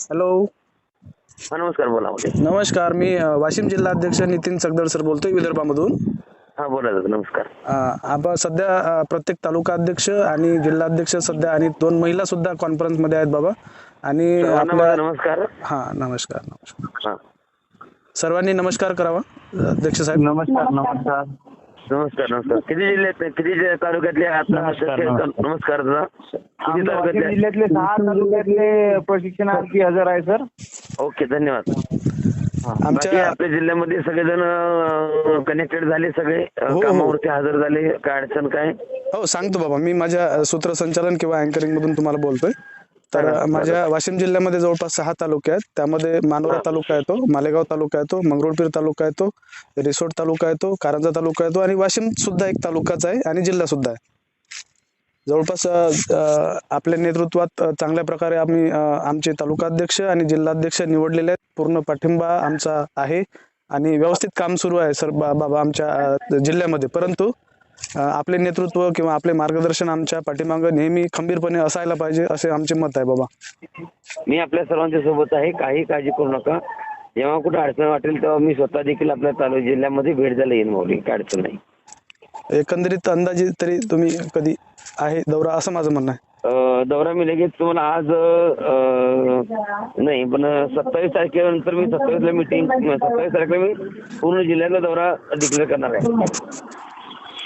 Hello. हा नमस्कार बोला नमस्कार मी अ, वाशिम जिल्हा अध्यक्ष नितीन सगदर सर बोलतोय विदर्भामधून. हा बोला दादा नमस्कार. अ, आपण सध्या अ, प्रत्येक तालुका अध्यक्ष आणि जिल्हाध्यक्ष सध्या आणि दोन महिला सुद्धा कॉन्फरन्समध्ये आहेत बाबा. आणि सर्वांना आपल्या माझा नमस्कार. हा नमस्कार नमस्कार. हा. सर्वांनी नमस्कार करावा अध्यक्ष साहेब. नमस्कार नमस्कार. नमस्कार नमस्कार. किती जिल्ह्यात किती तालुक्यातले आता नमस्कार, अध्यक्ष- नमस्कार. नमस्कार दादा. किती आमच्या वाशिम तालुक्यातले जिल्ह्यातले सहा तालुक्यातले प्रशिक्षणार्थी हजर आहे सर. ओके धन्यवाद. बाकी आमच्या आपल्या जिल्ह्यामध्ये सगळेजण कनेक्टेड झाले सगळे अ, हो, हो. कामावरती हजर झाले. काय अडचण काय? हो सांगतो बाबा. मी माझ्या अ, सूत्रसंचालन किंवा अँकरिंग मधून तुम्हाला बोलतोय. तर माझ्या वाशिम जिल्ह्यामध्ये जवळपास सहा तालुके आहेत. त्यामध्ये मानोरा तालुका येतो मालेगाव तालुका येतो मंगरुळपीर तालुका येतो रिसोड तालुका येतो कारंजा तालुका येतो आणि वाशिम सुद्धा एक तालुकाच आहे आणि जिल्हा सुद्धा आहे. जवळपास आपल्या नेतृत्वात चांगल्या प्रकारे आम्ही आमचे तालुकाध्यक्ष आणि जिल्हाध्यक्ष निवडलेले आहेत. पूर्ण पाठिंबा आमचा आहे आणि व्यवस्थित काम सुरू आहे सर बा- बाबा आमच्या जिल्ह्यामध्ये. परंतु आपले नेतृत्व किंवा आपले मार्गदर्शन आमच्या पाठीमागं नेहमी खंबीरपणे असायला पाहिजे असे आमचे मत आहे बाबा. मी आपल्या सर्वांच्या सोबत आहे काही काळजी करू नका. जेव्हा कुठे अडचण वाटेल तेव्हा मी स्वतः देखील आपल्या तालुका जिल्ह्यामध्ये भेट द्यायला येईन माऊली काय अडचण नाही. एकंदरीत अंदाजे तरी तुम्ही कधी आहे दौरा असं माझं म्हणणं आहे. दौरा मी लगेच तुम्हाला आज नाही पण सत्तावीस तारखेनंतर मी सत्तावीसला मिटिंग सत्तावीस तारखेला मी पूर्ण जिल्ह्यातला दौरा डिक्लेअर करणार आहे.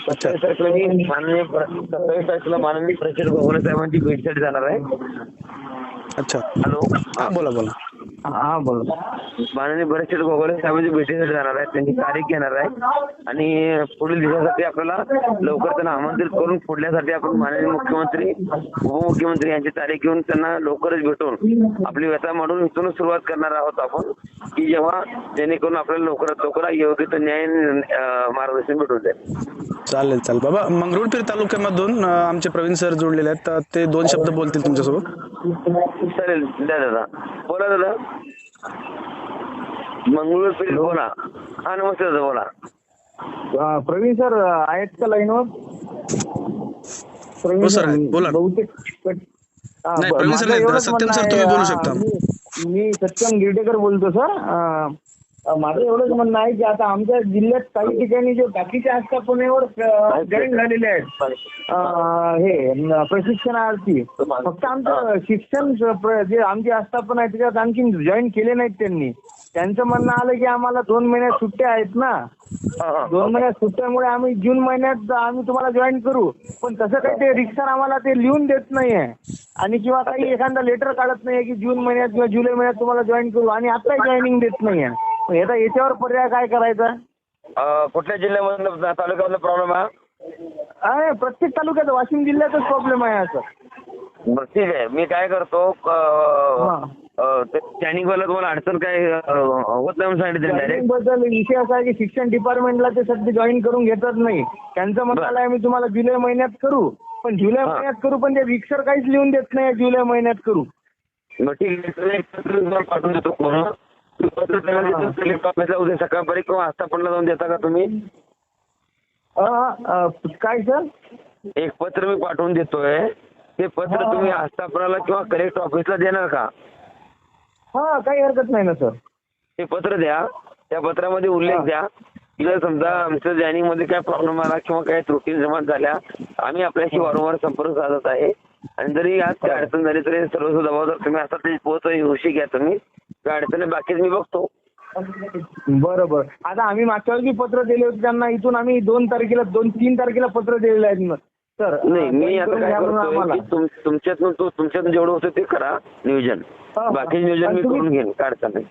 सत्तावीस तारखेला मी माननीय सत्तावीस तारखेला माननीय प्रचंड गोगोले साहेबांची भेटीसाठी जाणार आहे. अच्छा. हॅलो? हा बोला बोला. हा बोला. माननीय गोगोले साहेबांची भेटीसाठी जाणार आहे. त्यांची तारीख घेणार आहे. आणि पुढील दिवसासाठी आपल्याला लवकर त्यांना आमंत्रित करून पुढल्यासाठी आपण माननीय मुख्यमंत्री उपमुख्यमंत्री यांची तारीख घेऊन त्यांना लवकरच भेटून आपली व्यथा मांडून इथूनच सुरुवात करणार आहोत आपण. की जेव्हा जेणेकरून आपल्याला लवकरात लवकर योग्य तो न्याय मार्गदर्शन भेटून जाईल चालेल चालेल. बाबा मंगरुळपीर तालुक्यामधून आमचे प्रवीण सर जोडलेले आहेत तर ते दोन शब्द बोलतील तुमच्यासोबत. चालेल द्या दादा बोला दादा. मंगळूर पेठ बोला. हा नमस्ते दादा बोला. प्रवीण सर आहेत का लाईनवर? हो, सर. बोला. बहुतेक नाही, ब- प्रवीण सर माझं नाहीत. एवढंच सत्यम म्हणणं सर आहे, तुम्ही बोलू हा, शकता. मी- सत्यम गिरडेकर बोलतो सर. माझं एवढंच म्हणणं आहे की आता आमच्या जिल्ह्यात काही ठिकाणी जे बाकीच्या आस्थापनेवर जॉईन झालेले आहेत. अं, हे प्रशिक्षणार्थी फक्त आमचं शिक्षण ज- आमची आस्थापना आहे त्याच्यात आणखी जॉईन केले नाहीत त्यांनी. त्यांचं म्हणणं आलं की आम्हाला दोन महिन्यात सुट्ट्या आहेत ना. दोन महिन्यात सुट्ट्यामुळे आम्ही जून महिन्यात आम्ही तुम्हाला जॉईन करू. पण तसं काही ते रिक्सर आम्हाला ते लिहून देत नाहीये. आणि किंवा काही एखादा लेटर काढत नाहीये की जून महिन्यात किंवा जुलै महिन्यात तुम्हाला जॉईन करू आणि आताही जॉईनिंग देत याचा याच्यावर पर्याय काय करायचा? कुठल्या जिल्ह्यामधलं तालुक्यामधला प्रॉब्लेम आहे? प्रत्येक तालुक्यात वाशिम जिल्ह्यातच प्रॉब्लेम आहे असं. ठीक आहे. मी काय करतो स्कॅनिंग वाला तुम्हाला अडचण काय होत नाही सांगितलं बद्दल विषय असा आहे की शिक्षण डिपार्टमेंटला ते सध्या जॉईन करून घेतच नाही. त्यांचं म्हणणं आहे मी तुम्हाला जुलै महिन्यात करू. पण जुलै. महिन्यात करू पण ते रिक्सर काहीच लिहून देत नाही जुलै महिन्यात करू. मग ठीक आहे पाठवून देतो पत्र त्याला उद्या सकाळपर्यंत किंवा आस्थापनला जाऊन देता का तुम्ही? काय सर? एक पत्र मी पाठवून देतोय. ते पत्र. तुम्ही आस्थापनाला किंवा कलेक्टर ऑफिसला देणार का? हा काही हरकत नाही ना सर. ते पत्र द्या. त्या पत्रामध्ये उल्लेख. द्या. जर समजा आमच्या जॉईनिंगमध्ये काय प्रॉब्लेम आला किंवा काही त्रुटी जमा झाल्या आम्ही आपल्याशी वारंवार संपर्क साधत आहे. आणि जरी आज काय अडचण झाली तरी सर्व जबाबदार तुम्ही आता ते पोहोच उशी घ्या तुम्ही. काय अडचण आहे बाकीच मी बघतो. बरं बरं आता आम्ही मागच्या वेळी पत्र दिले होते त्यांना. इथून आम्ही दोन तारखेला दोन तीन तारखेला पत्र दिलेले आहेत ना. सर नाही मी आता काय द्या म्हणून करतोय आम्हाला. की तुम- तुमच्यातून जेवढं होतं ते करा नियोजन. हा, हा. बाकी नियोजन मी करून घेईन काय अडचण नाही.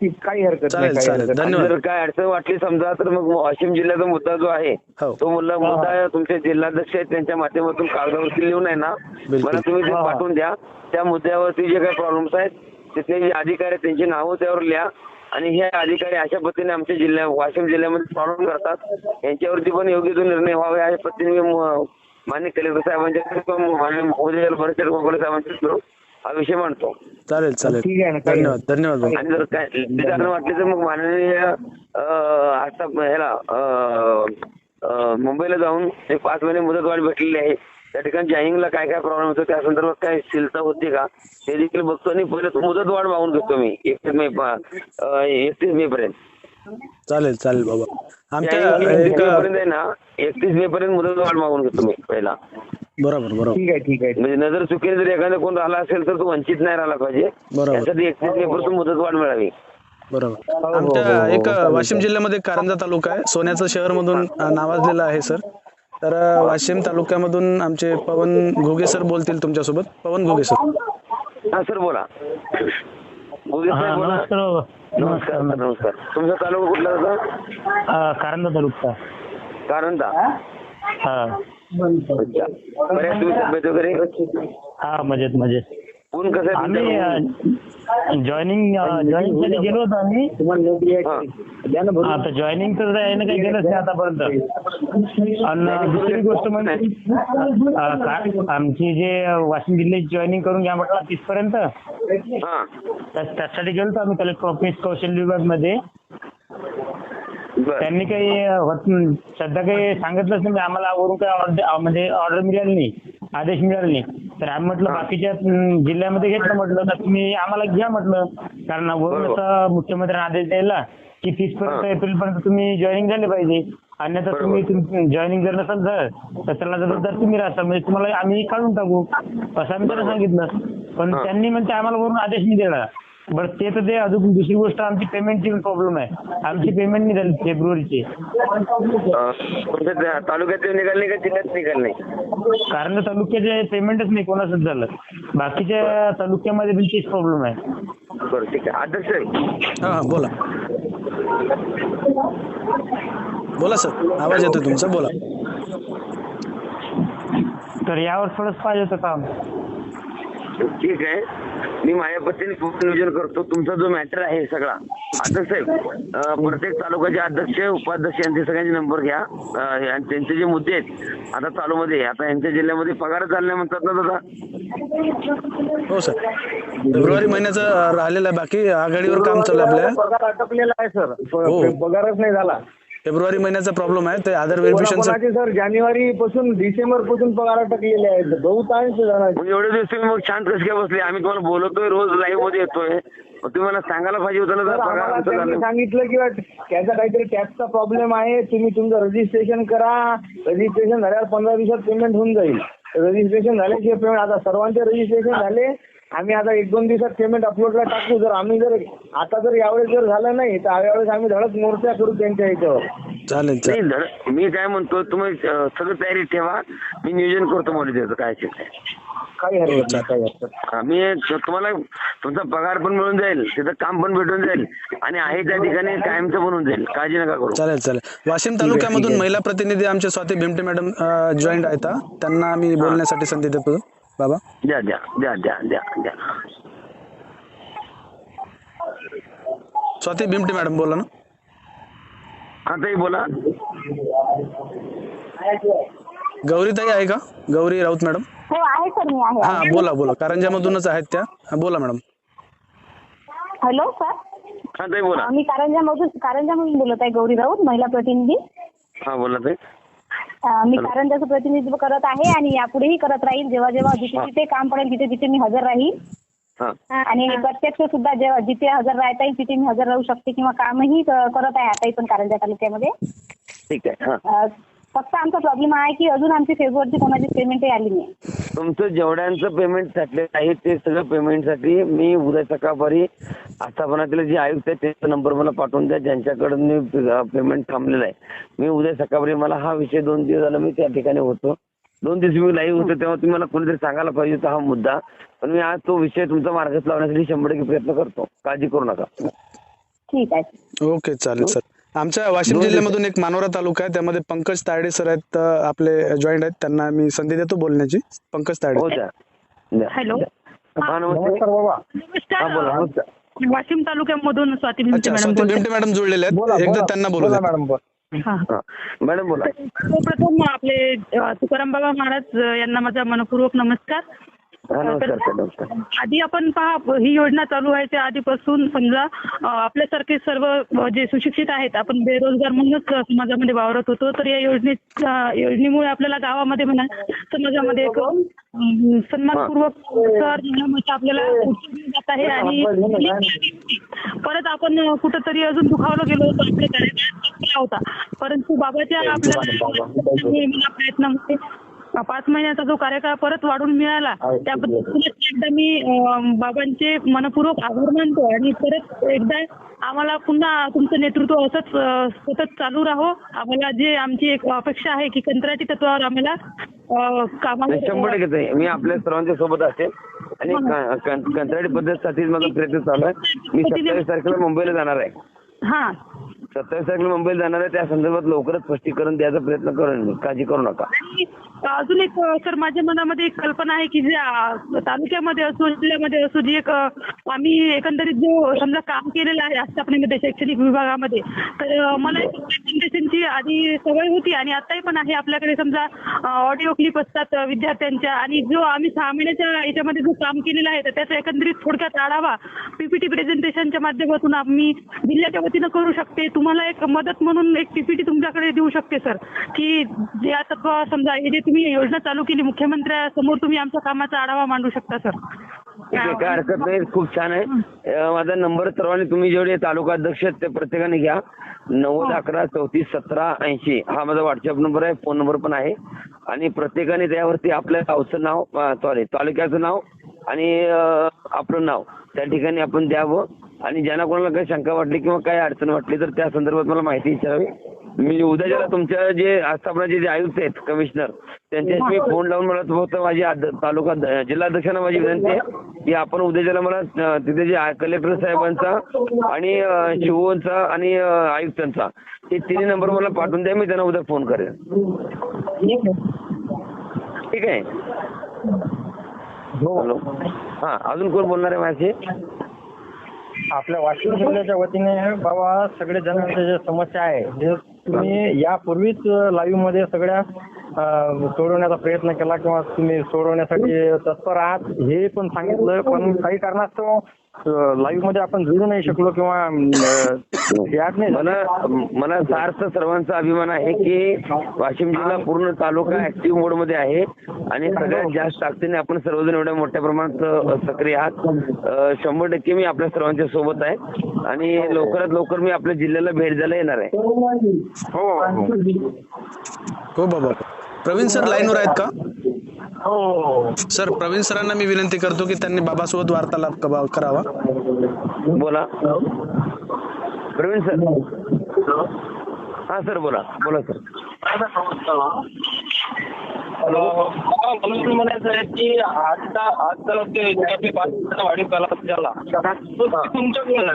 ठीक, काही हरकत नाही चालेल, काही चालेल. हरकत नाही. धन्यवाद. जर काय अडचण वाटली समजा तर मग वाशिम जिल्ह्याचा मुद्दा जो आहे हो. तो मुद्दा मुद्दा तुमचे जिल्हाध्यक्ष आहेत त्यांच्या माध्यमातून कागदावरती लिहून आहे ना बिलकुल. मला तुम्ही ते हा. पाठवून द्या त्या मुद्द्यावरती जे काही प्रॉब्लेम्स आहेत तिथले जे अधिकारी आहेत त्यांची नावं त्यावर लिहा आणि हे अधिकारी अशा पद्धतीने आमच्या जिल्ह्या वाशिम जिल्ह्यामध्ये प्रॉब्लेम करतात यांच्यावरती पण योग्य तो निर्णय व्हावा अशा पद्धतीने मी माननीय कलेक्टर साहेबांच्या माननीय साहेबांच्या थ्रू हा विषय मांडतो. चालेल चालेल. ठीक आहे ना, काही धन्यवाद धन्यवाद आणि जर काय कारण वाटले तर मग माननीय अं, आता ह्याला अं, अं, मुंबईला जाऊन एक पाच महिने मुदतवाढ भेटलेली आहे. त्या ठिकाणी जॉईनिंगला काय काय प्रॉब्लेम होतो त्या संदर्भात काय शिलता होती का हे देखील बघतो. आणि पहिले मुदत वाढ मागून घेतो मी एकतीस मे एकतीस मे पर्यंत. चालेल चालेल बाबा. आमच्या Joining एक पर्यंत आहे ना एकतीस मे पर्यंत मुदत वाढ मागून घेतो मी पहिला. बरोबर बरोबर. ठीक आहे ठीक आहे. म्हणजे नजर चुकीने जर एखादा कोण राहिला असेल तर तो वंचित नाही राहिला पाहिजे. बरोबर. एकतीस मे पर्यंत मुदत वाढ मिळावी. बरोबर. आमच्या एक वाशिम जिल्ह्यामध्ये कारंजा तालुका आहे. सोन्याचं शहर मधून नावाजलेलं आहे सर. तर वाशिम तालुक्यामधून आमचे पवन घुगे सर बोलतील तुमच्यासोबत. पवन घुगे सर. हा सर बोला. हा बोला. नमस्कार बाबा. नमस्कार नमस्कार. तुमचा तालुका कुठला होता? हा, कारंजा तालुका. कारंजा हा? अच्छा. बऱ्याच तब्येत वगैरे हा मजेत मजेत. ऊन कसं आम्ही? जॉईनिंग जॉईनिंगसाठी गेलो होतो आम्ही. हा. आता जॉईनिंग तर आहे ना काही गेलंच नाही आतापर्यंत. आणि दुसरी गोष्ट म्हणजे आमची जे वाशिम जिल्ह्याची जॉईनिंग करून घ्या म्हटलं तीस पर्यंत हा त्यासाठी गेलो होतो आम्ही कलेक्टर ऑफिस कौशल्य विभागमध्ये त्यांनी काही होत सध्या काही सांगितलंच नाही. आम्हाला वरून काही ऑर्डर म्हणजे ऑर्डर मिळाली नाही. आदेश मिळाला नाही. तर आम्ही म्हटलं बाकीच्या अं, जिल्ह्यामध्ये घेतलं म्हटलं तर तुम्ही आम्हाला घ्या म्हटलं कारण वरून बरोबर. असं मुख्यमंत्र्यांनी आदेश द्यायला की तीस पर्यंत हा. एप्रिल पर्यंत तुम्ही जॉईनिंग झाले पाहिजे अन्यथा बरोबर. तुम्ही जॉईनिंग जर नसेल झालं तर त्याला जबाबदार तुम्ही राहता म्हणजे तुम्हाला आम्ही काढून टाकू असं आम्ही त्यांना सांगितलं पण हा. त्यांनी म्हणते आम्हाला वरून आदेश नाही दिला बरं ते तर ते अजून दुसरी गोष्ट आमची पेमेंटची प्रॉब्लेम आहे आमची पेमेंट नाही झाली फेब्रुवारीची. अं, तुमच्या त्या तालुक्यात निघाल नाही का जिल्ह्यात निघाल नाही? कारण तालुक्याचे पेमेंटच नाही कोणाचंच झालं. बाकीच्या तालुक्यामध्ये पण तेच प्रॉब्लेम आहे. बरं ठीक आहे. हा हा बोला. बोला सर. आवाज येतोय तुमचा बोला. तर यावर थोडंच पाहिजे होतं काम. ठीक आहे. मी माझ्या पद्धतीने खूप नियोजन करतो. तुमचा जो मॅटर आहे सगळा. अध्यक्ष साहेब प्रत्येक तालुक्याचे अध्यक्ष उपाध्यक्ष यांचे सगळ्यांचे नंबर घ्या. त्यांचे जे मुद्दे आहेत आता चालूमध्ये आता यांच्या जिल्ह्यामध्ये पगार चालले म्हणतात ना दादा? हो सर. फेब्रुवारी महिन्याचं राहिलेलं आहे. बाकी आघाडीवर काम चालू आहे आपल्या. पगार अटकलेला आहे सर. हो. पगारच नाही झाला. फेब्रुवारी महिन्याचा प्रॉब्लेम आहे. ते आधार व्हेरिफिकेशन कोणाकोणाचे सर जानेवारी पासून डिसेंबरपासून पगार अटकलेले आहेत. बहुतांश जणांचे. मग एवढे दिवस तुम्ही मग शांत कसे काय बसले. आम्ही तुम्हाला बोलवतोय रोज लाईव्हमध्ये येतोय. मग तुम्ही मला सांगायला पाहिजे होतं ना सर जर पगार आम्हाला आमचा त्यांनी झाला. सांगितलं किंवा त्याचा काहीतरी टॅक्सचा प्रॉब्लेम आहे. तुम्ही तुमचं रजिस्ट्रेशन करा. रजिस्ट्रेशन झाल्यावर पंधरा दिवसात पेमेंट होऊन जाईल. रजिस्ट्रेशन झाल्याशिवाय पेमेंट आता सर्वांचे रजिस्ट्रेशन झाले. आम्ही आता एक दोन दिवसात पेमेंट अपलोडला टाकू. जर आम्ही जर आता जर यावेळेस जर झालं नाही तर यावेळेस आम्ही धडक मोर्चा करू त्यांच्या ह्याच्यावर चालेल चालेल. नाही धड- मी काय म्हणतो तुम्ही अं, सगळं तयारी ठेवा. मी नियोजन करतो मला त्याचं काय असेल ते. काही हरकत नाही काही हरकत नाही. हा, मी त- तुम्हाला तुमचा पगार पण मिळून जाईल तिथं काम पण भेटून जाईल आणि आहे त्या ठिकाणी कायमचं बनून जाईल. काळजी नका करू. चालेल चालेल. वाशिम तालुक्यामधून महिला प्रतिनिधी आमचे स्वाती भिमटे मॅडम जॉईंट आहेत हा. त्यांना आम्ही बोलण्यासाठी संधी देतो. बाबा? द्या द्या द्या द्या द्या द्या. स्वाती भिमटे मॅडम बोला ना. हा ताई बोला. गौरीताई आहे का? गौरी राऊत मॅडम? हो आहे सर मी आहे. हा बोला बोला. कारंजामधूनच आहेत त्या. हा, बोला मॅडम. Hello sir. हा ताई बोला. मी कारंजामधून कारंजामधून बोलत आहे गौरी राऊत महिला प्रतिनिधी. हा बोला ताई. मी कारंजाचं प्रतिनिधित्व करत आहे आणि यापुढेही करत राहील. जेव्हा जेव्हा जिथे जिथे काम पडेल तिथे तिथे मी हजर राहील. हा. आणि प्रत्यक्ष सुद्धा जेव्हा जिथे हजर राहता येईल तिथे मी हजर राहू शकते किंवा कामही करत आहे आताही पण कारंजा तालुक्यामध्ये. ठीक आहे. हा. फक्त आमचा प्रॉब्लेम आहे की अजून आमची फेब्रुवारीची कोणाची पेमेंटही आली नाही. तुमचं जेवढ्यांचं पेमेंट थकलेलं आहे ते सगळं पेमेंटसाठी मी उद्या सकाळपारी आस्थापनातील जे आयुक्त आहेत त्यांचा नंबर मला पाठवून द्या. ज्यांच्याकडून मी पेमेंट थांबलेलं आहे. मी उद्या सकाळपारी मला हा विषय दोन दिवस झाला मी त्या ठिकाणी होतो. दोन दिवस मी लाईव्ह होतो तेव्हा तुम्ही मला कोणीतरी सांगायला पाहिजे होता हा मुद्दा. पण मी आज तो विषय तुमचा मार्गात लावण्यासाठी शंभर टक्के प्रयत्न करतो. काळजी करू नका. ठीक आहे. ओके चालेल सर आमच्या वाशिम जिल्ह्यामधून एक मानोरा तालुका आहे. त्यामध्ये पंकज तायडे सर आहेत आपले जॉईंट आहेत. त्यांना मी संधी देतो बोलण्याची. पंकज तायडे. हो. हॅलो. नमस्कार वाशिम तालुक्यामधून स्वाती भिमटे मॅडम जुळलेले आहेत. एकदा त्यांना बोलू. मॅडम बोला. मॅडम बोला. सर्वप्रथम आपले तुकाराम बाबा महाराज यांना माझा मनपूर्वक नमस्कार. नमस्कार सर नमस्कार. आधी आपण पहा ही योजना चालू व्हायच्या आधीपासून समजा आपल्यासारखे सर्व जे सुशिक्षित आहेत आपण बेरोजगार म्हणूनच समाजामध्ये वावरत होतो तर या योजनेच्या योजनेमुळे आपल्याला गावामध्ये म्हणा समाजामध्ये एक सन्मानपूर्वक सर आपल्याला जात आहे आणि परत आपण कुठंतरी अजून दुखावलं गेलो होतो आपल्या कार्यकाळात संपला होता. परंतु बाबाच्या आपल्याला अं, पाच महिन्याचा जो कार्यकाळ परत वाढून मिळाला त्याबद्दल एकदा मी बाबांचे मनपूर्वक आभार मानतो आणि परत एकदा आम्हाला पुन्हा तुमचं नेतृत्व असंच सतत चालू राहो. आम्हाला जे आमची एक अपेक्षा आहे की कंत्राटी तत्वावर आम्हाला शंभर टक्के. मी आपल्या सर्वांच्या सोबत असेल आणि कंत्राटी पद्धतीसाठी माझा प्रयत्न चालू आहे. मी सत्तावीस तारखेला मुंबईला जाणार आहे. हा. सत्तावीस तारखेला मुंबईला जाणार आहे. त्या संदर्भात लवकरच स्पष्टीकरण द्यायचा प्रयत्न करेन काळजी करू नका. अजून एक सर माझ्या मनामध्ये एक कल्पना आहे की जे तालुक्यामध्ये असो जिल्ह्यामध्ये असो जी एक आम्ही एकंदरीत जो समजा काम केलेलं आहे आस्थापनेमध्ये शैक्षणिक विभागामध्ये तर मला एक प्रेझेंटेशनची आधी सवय होती आणि आताही पण आहे. आपल्याकडे समजा ऑडिओ क्लिप असतात विद्यार्थ्यांच्या आणि जो आम्ही सहा महिन्याच्या याच्यामध्ये जो काम केलेलं आहे तर त्याचा एकंदरीत थोडक्यात आढावा पीपीटी प्रेझेंटेशनच्या माध्यमातून आम्ही जिल्ह्याच्या वतीनं करू शकते. तुम्हाला एक मदत म्हणून एक पीपीटी तुमच्याकडे देऊ शकते सर. की जे आता समजा हे तुम्ही योजना चालू केली मुख्यमंत्र्यासमोर तुम्ही आमच्या कामाचा आढावा मांडू शकता सर. ठीक आहे काय हरकत नाही खूप छान आहे. अं, माझा नंबर सर्वांनी तुम्ही जेवढे तालुका अध्यक्ष आहेत ते प्रत्येकाने घ्या. नव्वद अकरा चौतीस सतरा ऐंशी हा माझा व्हॉट्सअप नंबर आहे फोन नंबर पण आहे. आणि प्रत्येकाने त्यावरती आपल्या गावचं नाव सॉरी तालुक्याचं नाव आणि अं, आपलं नाव त्या ठिकाणी आपण द्यावं. आणि ज्यांना कोणाला काही शंका वाटली किंवा काही अडचण वाटली तर त्या संदर्भात मला माहिती विचारावी. मी उद्या ज्याला तुमच्या जे आस्थापनाचे जे आयुक्त आहेत कमिशनर त्यांच्याशी मी फोन लावून मला फक्त माझी तालुका जिल्हाध्यक्षांना माझी विनंती आहे की आपण उद्या ज्याला मला तिथे जे कलेक्टर साहेबांचा आणि शिवोचा आणि आयुक्तांचा हे तिन्ही नंबर मला पाठवून द्या मी त्यांना उद्या फोन करेन. ठीक आहे? हॅलो. हा अजून कोण बोलणार आहे माझ्याशी? आपल्या वाशिम जिल्ह्याच्या वतीने बाबा सगळे जणांच्या ज्या समस्या आहे जे तुम्ही यापूर्वीच लाईव्हमध्ये सगळ्या सोडवण्याचा प्रयत्न केला किंवा तुम्ही सोडवण्यासाठी तत्पर आहात हे पण सांगितलं. पण काही कारणास्तव लाईव्हमध्ये आपण जोडू नाही शकलो किंवा याद नाही मला मला सार्थ सर्वांचा अभिमान आहे की वाशिम जिल्हा पूर्ण तालुका ऍक्टिव्ह मोडमध्ये आहे आणि सगळ्यात जास्त ताकदीने आपण सर्वजण एवढ्या मोठ्या प्रमाणात सक्रिय आहात. शंभर टक्के मी आपल्या सर्वांच्या सोबत आहे आणि लवकरात लवकर मी आपल्या जिल्ह्याला भेट द्यायला येणार आहे. हो हो. हो बाबा. प्रवीण सर लाईनवर आहेत का? हो. सर प्रवीण सरांना मी विनंती करतो की त्यांनी बाबासोबत वार्तालाप करावा. बोला. प्रवीण सर. हा. सर बोला. बोला सर. मला म्हणायचं आहे की ते वाढीव तो तुमच्यामुळे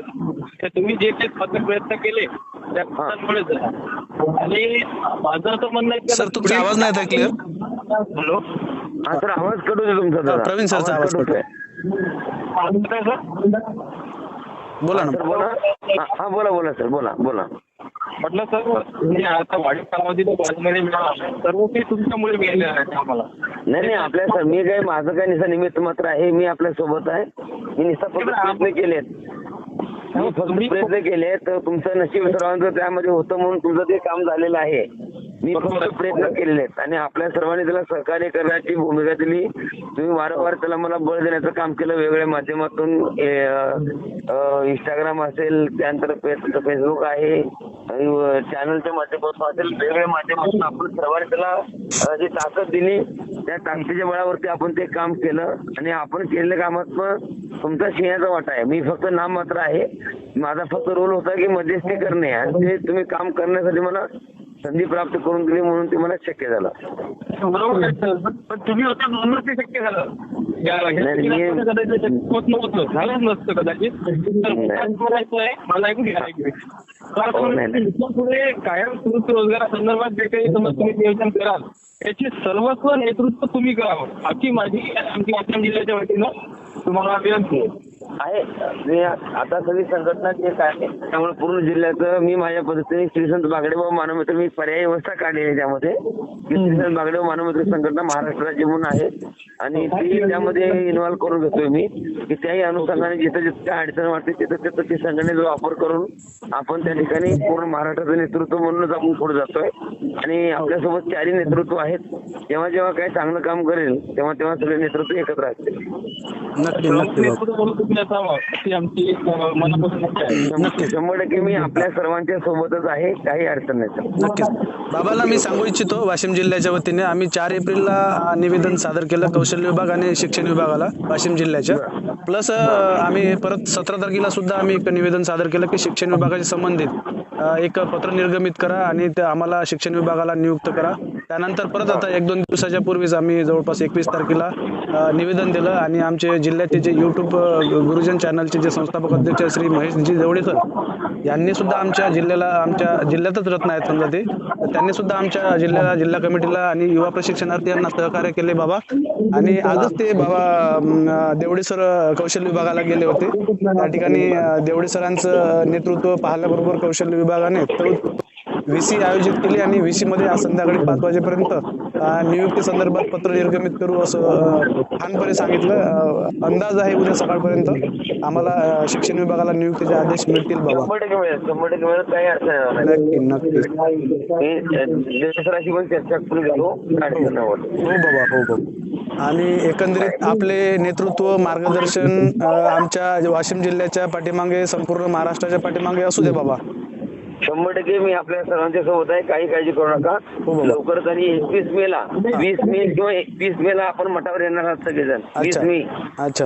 ते तुम्ही जे काही स्वतः प्रयत्न केले त्या आणि माझं असं म्हणणं सर तुमचा आवाज नाही क्लिअर हॅलो. हा सर आवाज कट होतोय तुमचा जरा. प्रवीण सरचा आवाज कट होतोय. सर बोला सर ना बोला. हा, हा बोला बोला सर बोला बोला. म्हटलं सर म्हणजे आता वाढीव मिळाला सर्व काही तुमच्यामुळे मिळाले आहे आम्हाला? नाही नाही आपल्या सर मी काय माझं काय निसा निमित्त मात्र आहे. मी आपल्यासोबत आहे. मी निसा फक्त प्रयत्न केलेत. मी फक्त प्रयत्न केले तर तुमचं नशीब सर्वांचं त्यामध्ये होतं म्हणून तुमचं ते काम झालेलं आहे. मी फक्त प्रयत्न केलेले आहेत. आणि आपल्या सर्वांनी त्याला सहकार्य करण्याची भूमिका दिली. तुम्ही वारंवार त्याला मला बळ देण्याचं काम केलं. वेगवेगळ्या माध्यमातून इंस्टाग्राम असेल त्यानंतर फेसबुक आहे. चॅनलच्या माध्यमातून असेल वेगवेगळ्या माध्यमातून आपण सर्वांनी त्याला जी ताकद दिली त्या ताकदीच्या बळावरती आपण ते काम केलं. आणि आपण केलेल्या कामात पण तुमचा सिंहाचा वाटा आहे. मी फक्त नाम मात्र आहे. माझा फक्त रोल होता की मध्यस्थी करणे. आणि ते तुम्ही काम करण्यासाठी मला संधी प्राप्त करून दिली म्हणून ते मला शक्य झालं. बरोबर आहे सर पण- पण तुम्ही होता म्हणूनच ते शक्य झालं. या- या नाही, मी- गोष्टीला कदाचित शक्य होत नव्हतं. झालंच नसतं कदाचित. तर मला म्हणायचं आहे मला ऐकून घ्या ऐकून घ्या. तर हो, नाही, नाही. इथून पुढे कायम सुरू रोजगारासंदर्भात जे काही समज तुम्ही नियोजन कराल याचे सर्वस्व नेतृत्व तुम्ही करावं. बाकी माझी आमची वाशिम जिल्ह्याच्या वतीनं तुम्हाला विनंती आहे. आहे. आता सगळी संघटना एक आहे त्यामुळे पूर्ण जिल्ह्याचं मी माझ्या पद्धतीने श्रीसंत बागडेबाबा मानवमित्र मी पर्यायी व्यवस्था काढली आहे त्यामध्ये. की श्रीसंत बागडेबाबा मानवमित्र संघटना महाराष्ट्र राज्य म्हणून आहे. आणि ती त्यामध्ये इन्व्हॉल्व करून घेतोय मी की त्याही अनुषंगाने जिथं जिथं अडचण वाटते तिथं तिथं ती संघटनेचा वापर करून आपण त्या ठिकाणी पूर्ण महाराष्ट्राचं नेतृत्व म्हणूनच आपण पुढे जातोय. आणि आपल्यासोबत चारही नेतृत्व आहेत. जेव्हा जेव्हा काही चांगलं काम करेल तेव्हा तेव्हा सगळे नेतृत्व एकत्र असतील. तुम्ही असावं आमची मनापासून इच्छा आहे. नक्की शंभर टक्के मी आपल्या सर्वांच्या सोबतच आहे. काही अडचण नाही. नक्कीच. बाबाला मी सांगू इच्छितो वाशिम जिल्ह्याच्या वतीने आम्ही चार एप्रिलला निवेदन सादर केलं कौशल्य विभाग आणि शिक्षण विभागाला वाशिम जिल्ह्याच्या. प्लस आम्ही परत सतरा तारखेला सुद्धा आम्ही एक निवेदन सादर केलं की शिक्षण विभागाशी संबंधित अ, एक पत्र निर्गमित करा आणि ते आम्हाला शिक्षण विभागाला नियुक्त करा. त्यानंतर परत आता एक दोन दिवसाच्या पूर्वीच आम्ही जवळपास एकवीस तारखेला निवेदन दिलं आणि आमचे जिल्ह्याचे जे युट्यूब गुरुजन चॅनलचे जे संस्थापक अध्यक्ष श्री महेशजी जवळेकर यांनी सुद्धा आमच्या जिल्ह्याला आमच्या जिल्ह्यातच रत्न आहेत समजा ते त्यांनी सुद्धा आमच्या जिल्ह्याला जिल्हा कमिटीला आणि युवा प्रशिक्षणार्थी यांना सहकार्य केले बाबा. आणि आजच ते बाबा देवडे सर कौशल्य विभागाला गेले होते. त्या ठिकाणी देवडे सरांचं नेतृत्व पाहिल्याबरोबर कौशल्य विभागाने व्हीसी आयोजित केली आणि व्हीसी मध्ये आज संध्याकाळी पाच वाजेपर्यंत नियुक्ती संदर्भात पत्र निर्गमित करू असं ठाणपणे सांगितलं. अंदाज आहे उद्या सकाळपर्यंत. आम्हाला शिक्षण विभागाला नियुक्तीचे आदेश मिळतील बाबा. नक्की नक्की. हो बाबा हो बाबा. आणि एकंदरीत आपले नेतृत्व मार्गदर्शन आमच्या वाशिम जिल्ह्याच्या पाठीमागे संपूर्ण महाराष्ट्राच्या पाठीमागे असू दे बाबा. शंभर टक्के मी आपल्या सर्वांच्या सोबत आहे. काही काळजी करू नका. लवकरच आणि एकवीस मे ला वीस मे किंवा एकवीस मे ला आपण मठावर येणार आहात सगळेजण. वीस अच्छा. मे. अच्छा.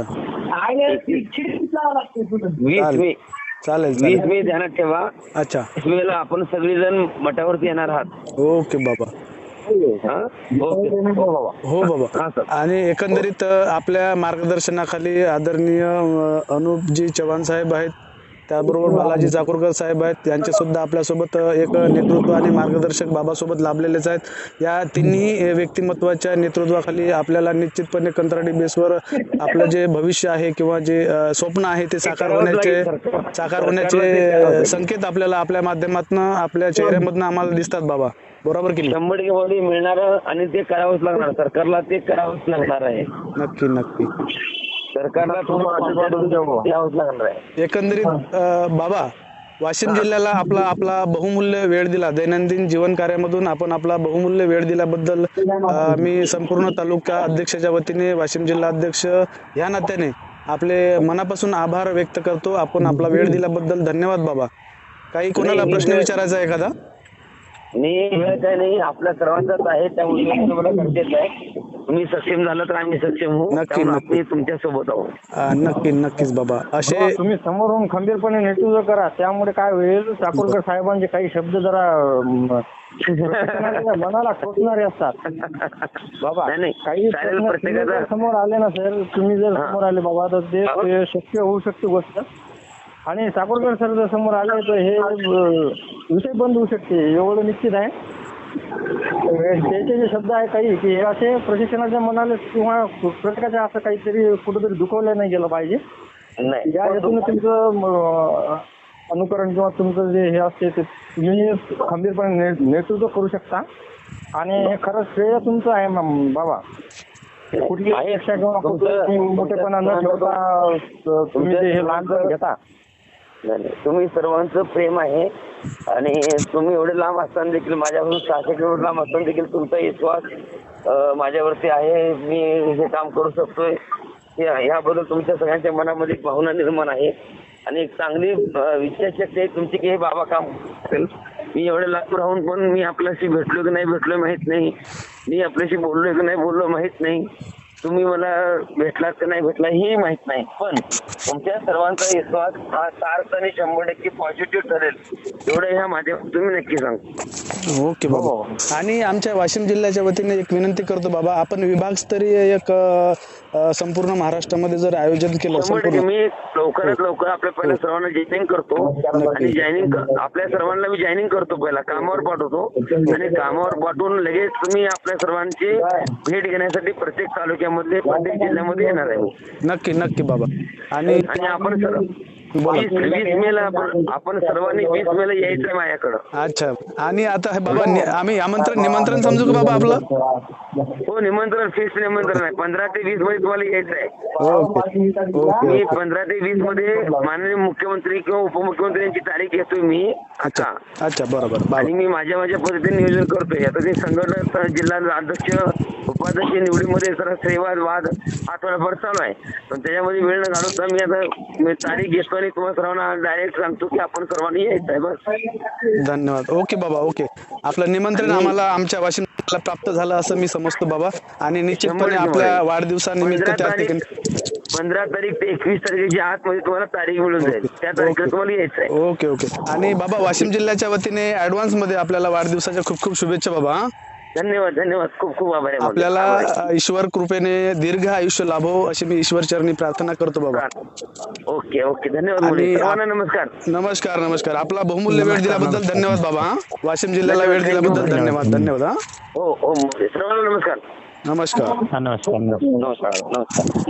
वीस. मे. चालेल वीस चालेल मे ध्यानात ठेवा. अच्छा. वीस मे ला आपण सगळेजण मठावरती येणार आहात. ओके बाबा. हा? ओके. हो बाबा हो. हा, बाबा. आणि एकंदरीत आपल्या मार्गदर्शनाखाली आदरणीय अनुपजी चव्हाण साहेब आहेत. त्याबरोबर बालाजी चाकूरकर साहेब आहेत. यांचे सुद्धा आपल्यासोबत एक नेतृत्व आणि मार्गदर्शक बाबासोबत लाभलेलेच आहेत. या तिन्ही व्यक्तिमत्वाच्या नेतृत्वाखाली आपल्याला निश्चितपणे कंत्राटी बेसवर आपलं जे भविष्य आहे किंवा जे स्वप्न आहे ते साकार होण्याचे साकार होण्याचे संकेत आपल्याला आपल्या माध्यमातून आपल्या चेहऱ्यामधून आम्हाला दिसतात बाबा. बरोबर की शंभर टक्के मिळणार आणि ते करावंच लागणार. सरकारला ते करावंच लागणार आहे. नक्की नक्की. सरकारला थोडं द्यावंच लागणार आहे. एकंदरीत अं, बाबा वाशिम जिल्ह्याला आपला आपला बहुमूल्य वेळ दिला. दैनंदिन जीवन कार्यामधून आपण आपला बहुमूल्य वेळ दिल्याबद्दल अं, मी संपूर्ण तालुका अध्यक्षाच्या वतीने वाशिम जिल्हा अध्यक्ष या नात्याने आपले मनापासून आभार व्यक्त करतो. आपण आपला वेळ दिल्याबद्दल धन्यवाद बाबा. काही कोणाला प्रश्न विचारायचा आहे एखादा? मी वेळ काय नाही. आपल्या सर्वांचाच आहे त्यामुळे मला गरजेचं आहे. तुम्ही सक्षम झालं तर आम्ही सक्षम होऊ. नक्की, त्यामुळे नक्की. आम्ही तुमच्यासोबत आहोत. अं, नक्की नक्कीच बाबा. असे तुम्ही समोरून खंबीरपणे नेतृत्व करा. त्यामुळे काय होईल? चाकूरकर साहेबांचे काही शब्द जरा अं, मनाला टोचणारे असतात. बाबा नाही, नाही. काही चालेल, प्रश्न तुम्ही प्रत्येकाचा- जर समोर आले ना सर तुम्ही जर हा. समोर आले बाबा तर ते. ते शक्य होऊ शकते गोष्ट. आणि चाकूरकर सर जर समोर आले तर हे अं, विषय बंद होऊ शकते. एवढं निश्चित आहे. त्याचे जे शब्द आहे काही की हे असे प्रशिक्षणाच्या मनाला किंवा प्रत्येकाच्या असं काहीतरी कुठेतरी दुखवलं नाही गेलं पाहिजे. नाही. या हेतून तुमचं अनुकरण किंवा तुमचं जे हे असते ते तुम्ही खंबीरपणे नेतृत्व करू शकता. आणि हे खरं श्रेय तुमचं आहे मॅम, बाबा. कुठली. अपेक्षा किंवा मोठेपणा न ठेवता तुम्ही हे लहानपण घेता. तुम्ही सर्वांचं प्रेम आहे. आणि तुम्ही एवढे लांब असताना देखील माझ्यापासून सहाशे किलोमीटर लांब असताना देखील तुमचा विश्वास माझ्यावरती आहे. मी हे काम करू शकतोय. याबद्दल तुमच्या सगळ्यांच्या मनामध्ये एक भावना निर्माण आहे. आणि एक चांगली विचारशक्ती आहे तुमची की हे बाबा काम करेल. मी एवढे लांब राहून पण मी आपल्याशी भेटलो की नाही भेटलो माहीत नाही. मी आपल्याशी बोललो की नाही बोललो माहीत नाही. तुम्ही मला भेटलात का नाही भेटला हेही माहीत नाही. पण तुमच्या सर्वांचा विश्वास हा सार्थ आणि शंभर टक्के पॉझिटिव्ह ठरेल. एवढं ह्या माध्यमातून तुम्ही नक्की सांगतो ओके बाबा. आणि आमच्या वाशिम जिल्ह्याच्या वतीने एक विनंती करतो बाबा आपण विभागस्तरीय एक अ, अ, संपूर्ण महाराष्ट्रामध्ये जर आयोजन केलं शंभर टक्के. संपूर्ण मी लवकरात लवकर आपल्या पहिल्या सर्वांना जॉईनिंग करतो. आणि जॉईनिंग आपल्या सर्वांना मी जॉईनिंग करतो पहिला. कामावर पाठवतो. आणि कामावर पाठवून लगेच तुम्ही आपल्या सर्वांची भेट घेण्यासाठी प्रत्येक तालुक्यामध्ये प्रत्येक जिल्ह्यामध्ये येणार आहे. मी. नक्की नक्की बाबा. आणि आणि आपण सर्व. वीस वीस मेला आपण सर्वांनी वीस मेला यायचं माझ्याकडं. अच्छा. आणि आता हे बाबा नि- आम्ही आमंत्रण निमंत्रण समजू का बाबा आपलं? हो निमंत्रण फिक्स निमंत्रण आहे. पंधरा ते वीसमध्ये तुम्हाला यायचं आहे ओके ओके. मी पंधरा ते वीसमध्ये माननीय मुख्यमंत्री किंवा उपमुख्यमंत्री यांची तारीख घेतोय मी. अच्छा. आता अच्छा बरोबर आणि बाबा मी माझ्या माझ्या पद्धतीने नियोजन करतोय. आता ते संघटना जिल्हा अध्यक्ष उपाध्यक्ष निवडीमध्ये जरा श्रीवाद वाद आठवडाभर चालू आहे. पण त्याच्यामध्ये वेळ न घालवता मी आता मी तारीख घेतो आणि तुम्हाला सर्वांना डायरेक्ट सांगतो की आपण सर्वांनी यायचं आहे बस. धन्यवाद. ओके बाबा ओके. आपलं निमंत्रण आम्हाला आमच्या वाशिम प्राप्त झालं असं मी समजतो बाबा. आणि निश्चितपणे आपल्या. वाढदिवसानिमित्त पंधरा त्या तारीख ठिकाणी पंधरा तारीख ते एकवीस तारखेच्या आतमध्ये तुम्हाला तारीख मिळून जाईल. त्या तारखेला तुम्हाला यायचं आहे. Okay okay. आणि बाबा वाशिम जिल्ह्याच्या वतीने ऍडव्हान्समध्ये आपल्याला वाढदिवसाच्या खूप खूप शुभेच्छा बाबा. धन्यवाद धन्यवाद. खूप खूप आभार आहे आपल्याला ईश्वर कृपेने दीर्घ आयुष्य लाभो अशी मी ईश्वर चरणी प्रार्थना करतो बाबा. Okay okay. धन्यवाद आणि मुली. आप- सर्वांना नमस्कार. नमस्कार नमस्कार. आपला बहुमूल्य वेळ दिल्याबद्दल धन्यवाद बाबा हा. वाशिम जिल्ह्याला वेळ दिल्याबद्दल धन्यवाद. धन्यवाद हा. हो हो मुली. सर्वांना नमस्कार. नमस्कार. हा, नमस्कार नमस्कार. नमस्कार नमस्कार.